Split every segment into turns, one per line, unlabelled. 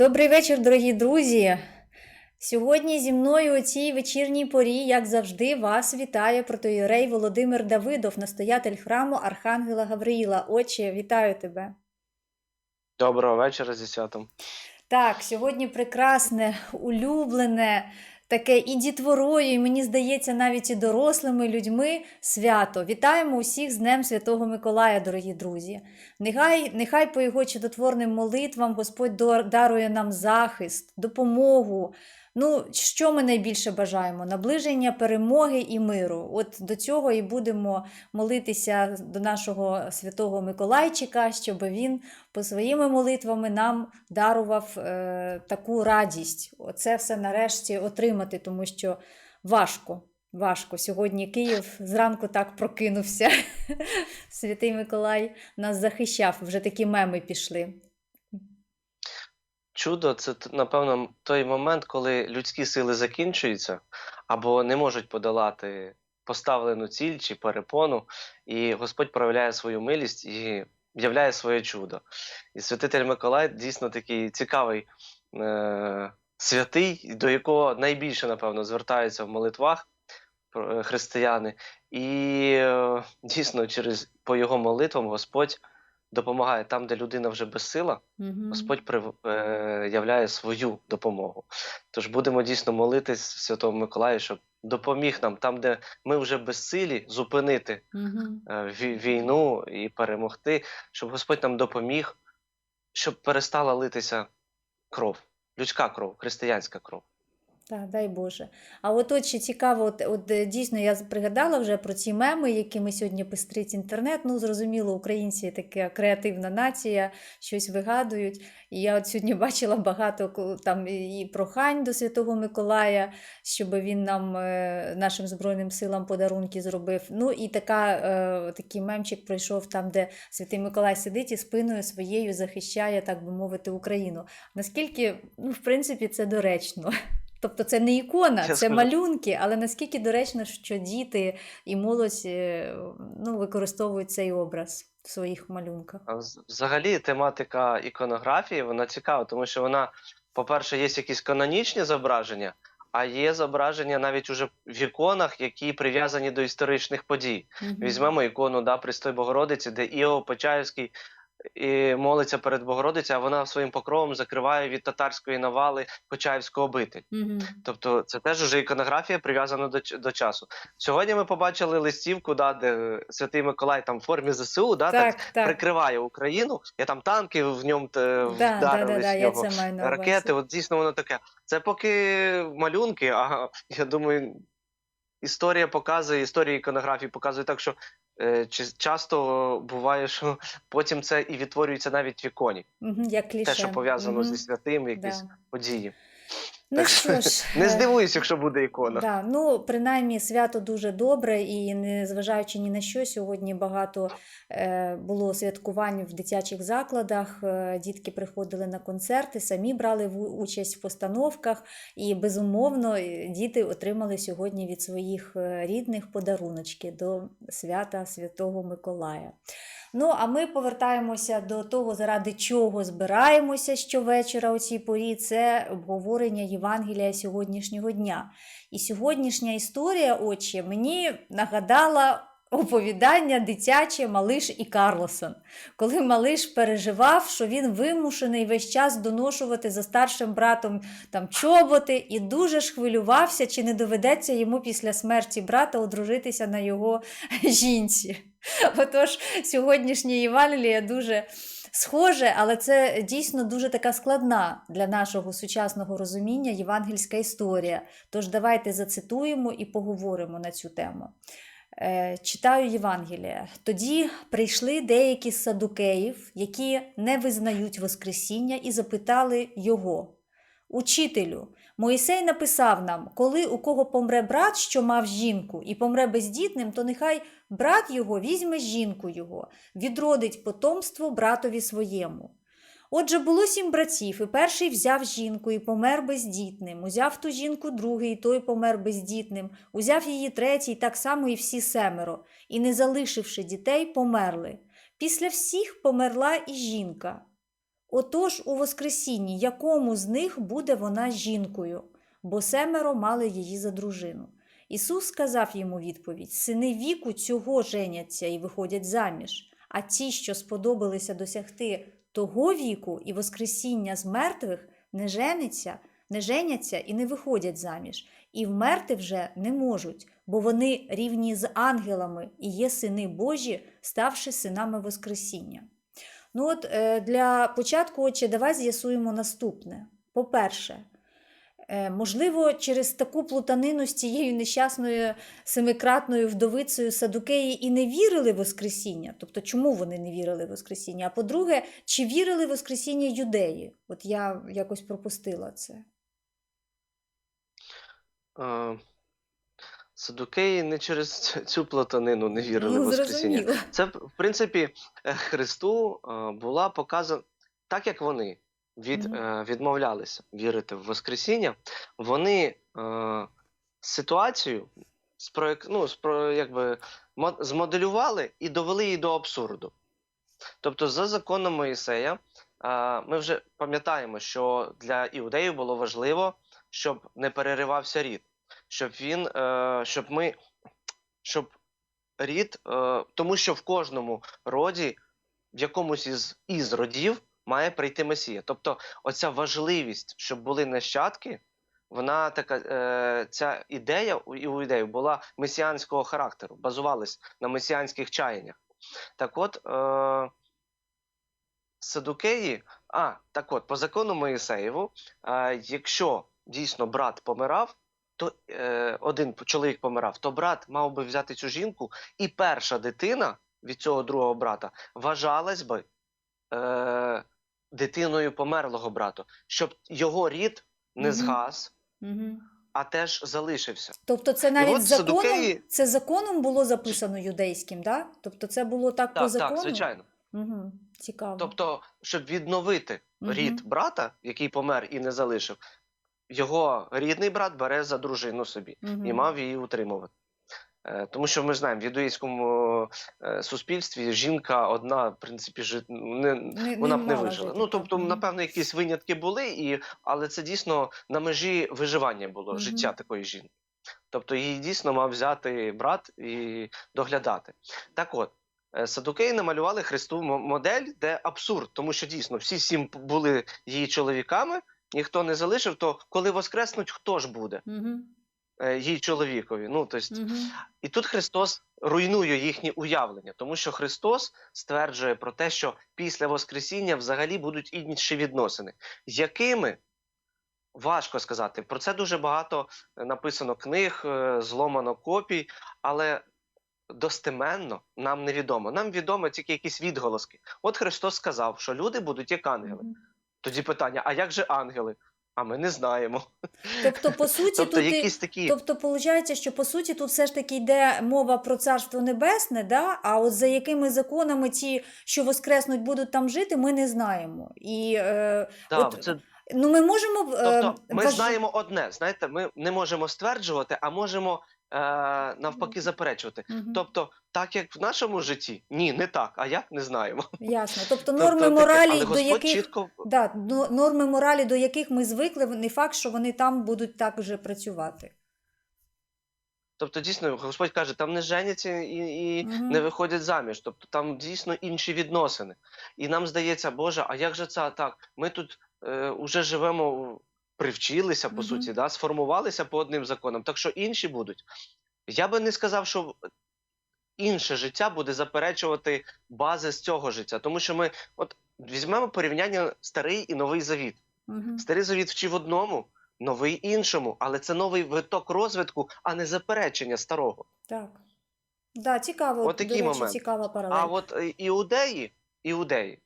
Добрий вечір, дорогі друзі. Сьогодні зі мною у цій вечірній порі, як завжди, вас вітає протоюрей Володимир Давидов, настоятель храму Архангела Гавриїла. Отче, вітаю тебе.
Доброго вечора зі святом.
Так, сьогодні прекрасне, улюблене, таке і дітворою, і мені здається, навіть і дорослими людьми свято. Вітаємо усіх з Днем Святого Миколая, дорогі друзі. Нехай, нехай по його чудотворним молитвам Господь дарує нам захист, допомогу. Ну, що ми найбільше бажаємо? Наближення перемоги і миру. От до цього і будемо молитися до нашого святого Миколайчика, щоб він по своїми молитвами нам дарував е, таку радість. Оце все нарешті отримати, тому що важко. Важко. Сьогодні Київ зранку так прокинувся. Святий Миколай нас захищав. Вже такі меми пішли.
Чудо це, напевно, той момент, коли людські сили закінчуються або не можуть подолати поставлену ціль чи перепону, і Господь проявляє свою милість і являє своє чудо. І святитель Миколай дійсно такий цікавий е- святий, до якого найбільше, напевно, звертаються в молитвах е, християни. І е, дійсно, через по його молитвам Господь допомагає там, де людина вже безсила.
Угу.
Господь е... являє свою допомогу. Тож будемо дійсно молитись Святому Миколаю, щоб допоміг нам там, де ми вже безсилі, зупинити
Угу.
е, війну і перемогти, щоб Господь нам допоміг, щоб перестала литися кров, людська кров, християнська кров.
Так, дай Боже. А от от ще цікаво, от, от е, дійсно я пригадала вже про ці меми, якими сьогодні пестрить інтернет. Ну, зрозуміло, українці така креативна нація, щось вигадують. І я от сьогодні бачила багато там і прохань до Святого Миколая, щоб він нам, е, нашим Збройним силам, подарунки зробив. Ну і така, е, такий мемчик пройшов там, де Святий Миколай сидить і спиною своєю захищає, так би мовити, Україну. Наскільки, ну, в принципі, це доречно. Тобто це не ікона, це малюнки, але наскільки доречно, що діти і молодь е, ну, використовують цей образ в своїх малюнках.
Взагалі, тематика іконографії вона цікава, тому що вона, по-перше, є якісь канонічні зображення, а є зображення навіть уже в іконах, які прив'язані до історичних подій.
Мгм.
Візьмемо ікону да, Престой Богородиці, де Іов Почаївський і молиться перед Богородицею, а вона своїм покровом закриває від татарської навали Почаївську обитель.
Мгм.
Тобто це теж уже іконографія прив'язана до, до часу. Сьогодні ми побачили листівку, да, де Святий Миколай там в формі ЗСУ, да, так,
Так, так.
прикриває Україну. Я там танки в ньому те,
Да, да, да, да,
в
я це.
Ракети, от дійсно воно таке. Це поки малюнки, а я думаю, історія показує, історія іконографії показує так, що е, часто буває, що потім це і відтворюється навіть в іконі.
Як кліше.
Те, що пов'язано
Мгм.
зі святим, якісь
Да.
події.
Ну
Так
що ж,
Не
е,
здивуюсь, якщо буде ікона.
Да, ну, принаймні, свято дуже добре, і незважаючи ні на що, сьогодні багато е, було святкувань в дитячих закладах. Е, дітки приходили на концерти, самі брали в- участь в постановках, і безумовно діти отримали сьогодні від своїх е, рідних подаруночки до свята Святого Миколая. Ну, а ми повертаємося до того, заради чого збираємося щовечора у цій порі. Це обговорення Євангелія сьогоднішнього дня. І сьогоднішня історія, отче, мені нагадала оповідання дитяче Малиш і Карлосон, коли Малиш переживав, що він вимушений весь час доношувати за старшим братом там чоботи, і дуже ж хвилювався, чи не доведеться йому після смерті брата одружитися на його жінці. Отож, сьогоднішнє Євангеліє дуже схоже, але це дійсно дуже така складна для нашого сучасного розуміння євангельська історія. Тож давайте зацитуємо і поговоримо на цю тему. Е, Читаю Євангелія. Тоді прийшли деякі з садукеїв, які не визнають Воскресіння, і запитали його. Учителю, Моїсей написав нам, коли у кого помре брат, що мав жінку, і помре бездітним, то нехай брат його візьме жінку його, відродить потомство братові своєму. Отже, було сім братів, і перший взяв жінку і помер бездітним. Узяв ту жінку другий, і той помер бездітним. Узяв її третій, так само і всі семеро, і, не залишивши дітей, померли. Після всіх померла і жінка. Отож, у Воскресінні, якому з них буде вона жінкою, бо семеро мали її за дружину. Ісус сказав йому відповідь: Сини віку цього женяться і виходять заміж, а ті, що сподобалися досягти того віку і Воскресіння з мертвих, не женяться, не женяться і не виходять заміж, і вмерти вже не можуть, бо вони рівні з ангелами і є сини Божі, ставши синами Воскресіння. Ну от е, для початку, отче, давай з'ясуємо наступне. По-перше, е, можливо, через таку плутанину з тією нещасною семикратною вдовицею Садукеї і не вірили в Воскресіння. Тобто, чому вони не вірили в Воскресіння? А по-друге, чи вірили в Воскресіння юдеї? От я якось пропустила це.
Садукеї не через цю платанину не вірили в
ну,
Воскресіння.
зрозуміло.
Це, в принципі, е, Христу е, була показана так, як вони від,
Мгм.
е, відмовлялися вірити в Воскресіння, вони е, ситуацію спроєк, ну, спро, якби, змоделювали і довели її до абсурду. Тобто, за законом Моїсея, е, ми вже пам'ятаємо, що для іудеїв було важливо, щоб не переривався рід, щоб він, е, щоб ми, щоб рід, е, тому що в кожному роді, в якомусь із, із родів, має прийти Месія. Тобто, оця важливість, щоб були нащадки, вона така, е, ця ідея у іудеїв була месіанського характеру, базувалась на месіанських чаяннях. Так от, Садукеї, а, так от, по закону Моїсеєву, е, якщо дійсно брат помирав, то е, один чоловік помирав, то брат мав би взяти цю жінку, і перша дитина від цього другого брата вважалась би е, дитиною померлого брата, щоб його рід не згас,
Угу.
а теж залишився.
Тобто це навіть законом,
Садукеї-
це законом було записано юдейським, да? Тобто це було так, по
Так,
закону?
так, звичайно.
Угу. Цікаво.
Тобто, щоб відновити
Мгм.
рід брата, який помер і не залишив, його рідний брат бере за дружину собі
Мгм.
і мав її утримувати. Е, Тому що ми знаємо, в юдейському е, суспільстві жінка одна, в принципі, жит... не,
Не-
вона б не вижила.
жити,
Ну тобто, напевно, якісь винятки були, і... але це дійсно на межі виживання було життя такої жінки. Тобто її дійсно мав взяти брат і доглядати. Так от, е, Садукеї намалювали Христу модель, де абсурд, тому що дійсно всі сім були її чоловіками, ніхто не залишив, то коли воскреснуть, хто ж буде е, їй чоловікові? Ну, тобто,
Мгм.
і тут Христос руйнує їхні уявлення, тому що Христос стверджує про те, що після Воскресіння взагалі будуть інші відносини, якими важко сказати. Про це дуже багато написано книг, е, зломано копій, але достеменно нам невідомо. Нам відомо тільки якісь відголоски. От Христос сказав, що люди будуть як ангели. Тоді питання: а як же ангели? А ми не знаємо.
Тобто, по суті,
Тобто,
тут
якісь такі.
Тобто, виходить, що по суті тут все ж таки йде мова про царство небесне, да? а от за якими законами ті, що воскреснуть, будуть там жити, ми не знаємо. І е,
Да,
от,
це
ну, ми можемо е,
Тобто ми
вваж-
знаємо одне, знаєте, ми не можемо стверджувати, а можемо навпаки заперечувати.
Мгм.
Тобто, так як в нашому житті, ні, не так, а як не знаємо.
Ясно. Тобто
Тобто,
норми
таке,
моралі,
але
до яких
чітко
да, норми моралі, до яких ми звикли, не факт, що вони там будуть так вже працювати.
Тобто, дійсно, Господь каже, там не женяться і, і
Мгм.
не виходять заміж. Тобто там дійсно інші відносини. І нам здається, Боже, а як же це так? Ми тут е, уже живемо, привчилися, по
Мгм.
суті, да, сформувалися по одним законам, так що інші будуть. Я би не сказав, що інше життя буде заперечувати бази з цього життя. Тому що ми от візьмемо порівняння старий і новий завіт.
Угу.
Старий завіт вчив одному, новий іншому, але це новий виток розвитку, а не заперечення старого.
Так. Да, цікаво,
От такий
речі,
момент.
цікава паралель.
А от е, іудеї, іудеї,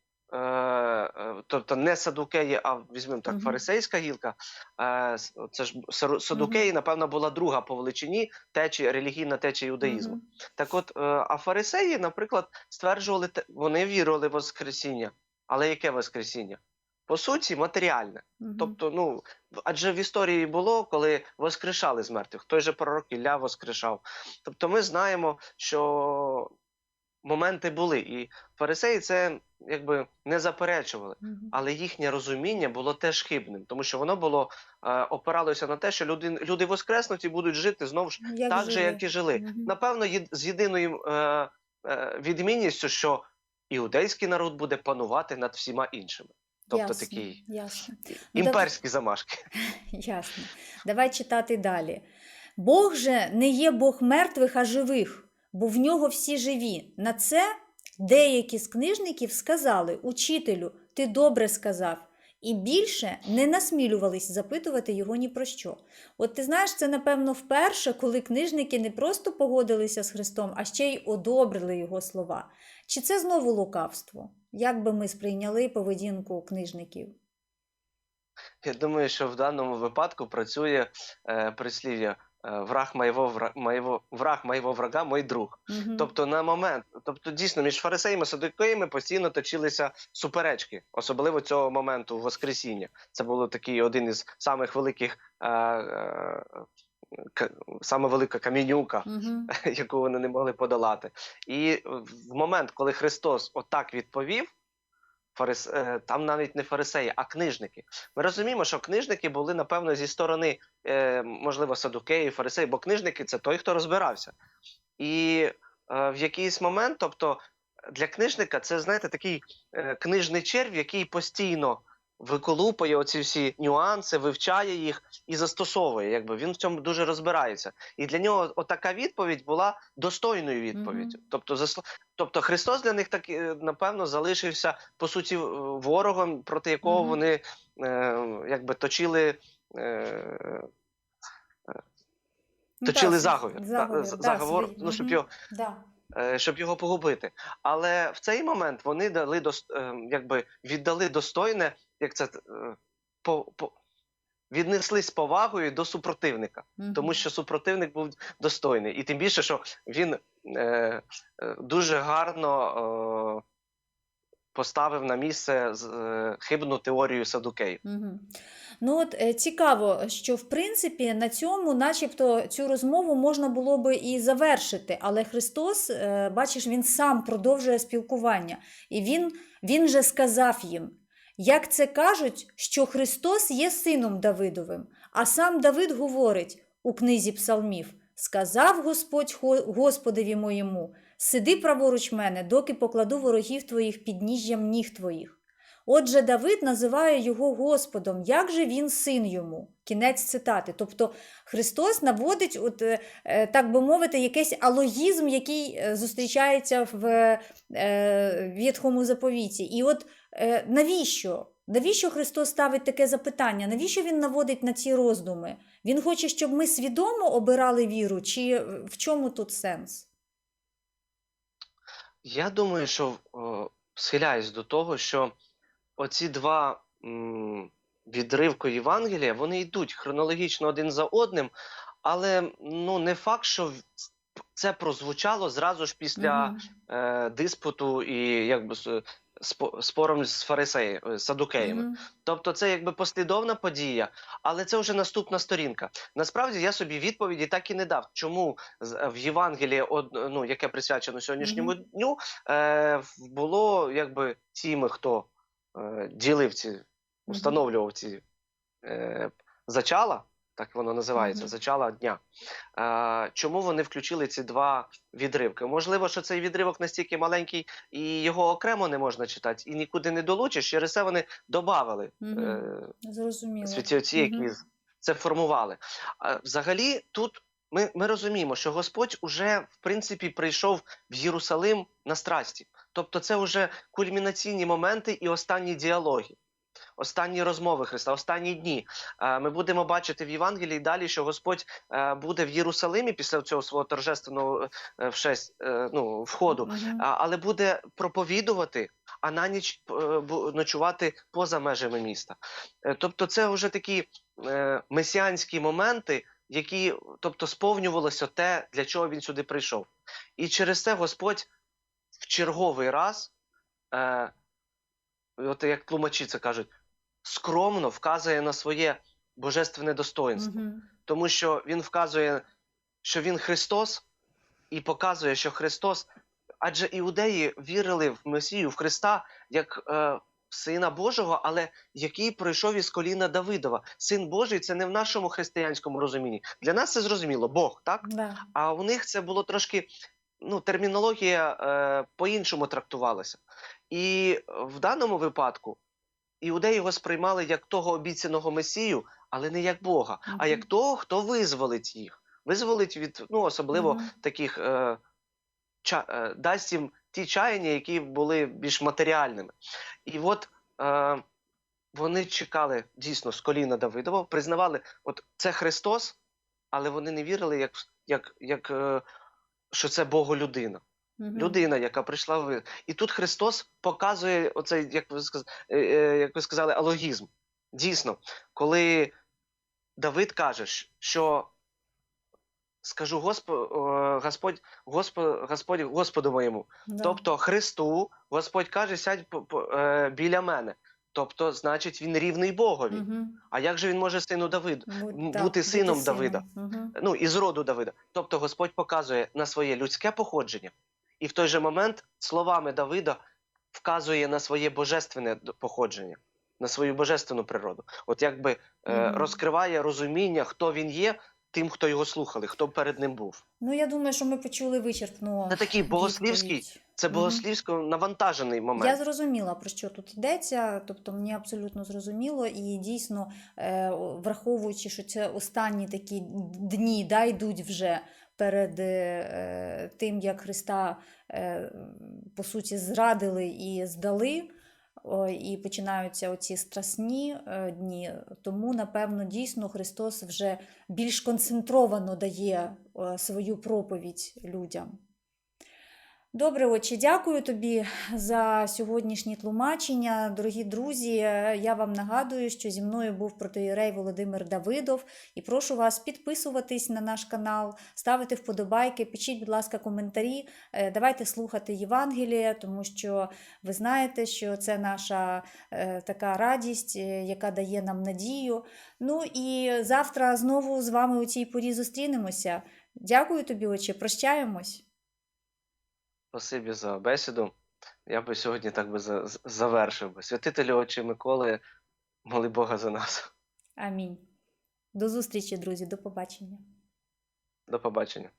тобто не садукеї, а візьмемо так, фарисейська гілка. Е, це ж садукеї, напевно, була друга по величині течія, релігійна течія іудаїзму.
Мгм.
Так от, е, а фарисеї, наприклад, стверджували, вони вірили в Воскресіння. Але яке Воскресіння? По суті, матеріальне.
Мгм.
Тобто, ну, адже в історії було, коли воскрешали з мертвих. Той же пророк Ілля воскрешав. Тобто ми знаємо, що моменти були. І фарисеї це якби не заперечували. Але їхнє розуміння було теж хибним, тому що воно було е, опиралося на те, що люди, люди воскреснуть і будуть жити знову ж
Як
так же, як і жили.
Мгм.
Напевно, єд- з єдиною е, е, відмінністю, що іудейський народ буде панувати над всіма іншими. Тобто
Ясно,
такий
ясно. Ну,
імперські замашки.
Ясно. Давай читати далі. Бог же не є Бог мертвих, а живих, бо в нього всі живі. На це деякі з книжників сказали Учителю, ти добре сказав. І більше не насмілювались запитувати його ні про що. От ти знаєш, це напевно вперше, коли книжники не просто погодилися з Христом, а ще й одобрили його слова. Чи це знову лукавство? Як би ми сприйняли поведінку книжників?
Я думаю, що в даному випадку працює е, прислів'я враг моєго, моєго, враг моєго врага, мой друг.
Мгм.
Тобто на момент, тобто дійсно між фарисеями і садукеями постійно точилися суперечки, особливо цього моменту Воскресіння. Це був такий один із самих великих, е, е, саме велика камінюка,
Мгм.
яку вони не могли подолати. І в момент, коли Христос отак відповів. Фарис... е, Там навіть не фарисеї, а книжники. Ми розуміємо, що книжники були, напевно, зі сторони, е, можливо, садукеїв, фарисеїв, бо книжники це той, хто розбирався. І е, в якийсь момент, тобто для книжника це, знаєте, такий книжний червь, який постійно виколупує оці всі нюанси, вивчає їх і застосовує. Якби він в цьому дуже розбирається. І для нього отака відповідь була достойною відповіддю. Тобто, засл... тобто Христос для них так е, напевно залишився по суті ворогом, проти якого
Мгм.
вони е, якби точили. Е, Точили заговір,
заговір, да,
заговор, ну щоб його
да.
е, щоб його погубити. Але в цей момент вони дали дос, е, якби віддали достойне, як це е, по, по віднеслись з повагою до супротивника,
Мгм.
тому що супротивник був достойний, і тим більше, що він е, е, дуже гарно. Е, Поставив на місце е, хибну теорію садукеїв.
Мгм. Ну от цікаво, що в принципі на цьому, начебто, цю розмову можна було би і завершити, але Христос, бачиш, він сам продовжує спілкування, і він, він же сказав їм, як це кажуть, що Христос є сином Давидовим, а сам Давид говорить у книзі Псалмів: Сказав Господь Господові моєму, сиди праворуч мене, доки покладу ворогів твоїх під ніжжям ніг твоїх. Отже, Давид називає його Господом. Як же він син йому? Кінець цитати. Тобто Христос наводить, от, е, е, так би мовити, якийсь алогізм, який е, зустрічається в Вітхому заповіті. І от навіщо? Навіщо Христос ставить таке запитання? Навіщо він наводить на ці роздуми? Він хоче, щоб ми свідомо обирали віру, чи в чому тут сенс?
Я думаю, що о, схиляюсь до того, що оці два м, відривки Євангелія вони йдуть хронологічно один за одним, але ну не факт, що це прозвучало зразу ж після
Мгм.
е, диспуту і якби спором з фарисеями, з садукеями.
Мгм.
Тобто це якби послідовна подія, але це вже наступна сторінка. Насправді я собі відповіді так і не дав. Чому в Євангелії, од- ну, яке присвячено сьогоднішньому дню, е, було якби тими, хто е, ділив ці, установлював ці е, зачала, так воно називається, зачала дня. Е, чому вони включили ці два відривки? Можливо, що цей відривок настільки маленький, і його окремо не можна читати, і нікуди не долучиш. Через це вони додавали е, святі які це формували. А взагалі, тут ми, ми розуміємо, що Господь уже в принципі прийшов в Єрусалим на страсті. Тобто, це вже кульмінаційні моменти і останні діалоги. Останні розмови Христа, останні дні. Ми будемо бачити в Євангелії далі, що Господь буде в Єрусалимі після цього свого торжественного е, е, ну, входу, але буде проповідувати, а на ніч е, ночувати поза межами міста. Тобто, це вже такі месіанські моменти, які, тобто, сповнювалося те, для чого він сюди прийшов. І через це Господь в черговий раз, е, от як тлумачі це кажуть, скромно вказує на своє божественне достоинство
Мгм.
тому що він вказує, що він Христос, і показує, що Христос Адже іудеї вірили в Месію, в Христа, як е, Сина Божого, але який пройшов із коліна Давидова. Син Божий це не в нашому християнському розумінні. Для нас це зрозуміло, Бог, так?
Да.
А у них це було трошки, ну, термінологія е, по-іншому трактувалася. І в даному випадку іудеї його сприймали як того обіцяного Месію, але не як Бога, а як того, хто визволить їх. Визволить від, ну, особливо
Мгм.
таких е, ча, е, дасть їм ті чаяння, які були більш матеріальними. І от е, вони чекали дійсно з коліна Давидова, признавали, от це Христос, але вони не вірили, як, як, як е, що це Боголюдина.
Мгм.
Людина, яка прийшла в. І тут Христос показує оцей, як ви сказали, як ви сказали, алогізм. Дійсно, коли Давид каже, що скажу Госпо, о, Господь, Господь Господу моєму.
Да.
Тобто Христу Господь каже, сядь е, біля мене. Тобто, значить, він рівний Богові.
Мгм.
А як же він може сину Давиду?
Будь-
м,
так,
бути сином Давида.
Мгм.
ну, із роду Давида. Тобто Господь показує на своє людське походження, і в той же момент словами Давида вказує на своє божественне походження, на свою божественну природу. От якби е, розкриває розуміння, хто він є, тим, хто його слухали, хто перед ним був.
Ну, я думаю, що ми почули вичерпну
Це такий богослівський,
відповідь.
це богослівсько навантажений момент.
Я зрозуміла, про що тут йдеться, тобто мені абсолютно зрозуміло, і дійсно, е, враховуючи, що це останні такі дні да, йдуть вже перед е, тим, як Христа е, по суті зрадили і здали. О, І починаються оці страсні е, дні, тому напевно дійсно Христос вже більш концентровано дає е, свою проповідь людям. Добре, отче, дякую тобі за сьогоднішнє тлумачення. Дорогі друзі, я вам нагадую, що зі мною був протоїрей Володимир Давидов. І прошу вас підписуватись на наш канал, ставити вподобайки, пишіть, будь ласка, коментарі. Е, Давайте слухати Євангеліє, тому що ви знаєте, що це наша е, така радість, е, яка дає нам надію. Ну і завтра знову з вами у цій порі зустрінемося. Дякую тобі, отче, прощаємось.
Спасибі за бесіду. Я би сьогодні так би завершив би. Святителю очі Миколи, моли Бога за нас.
Амінь. До зустрічі, друзі, до побачення.
До побачення.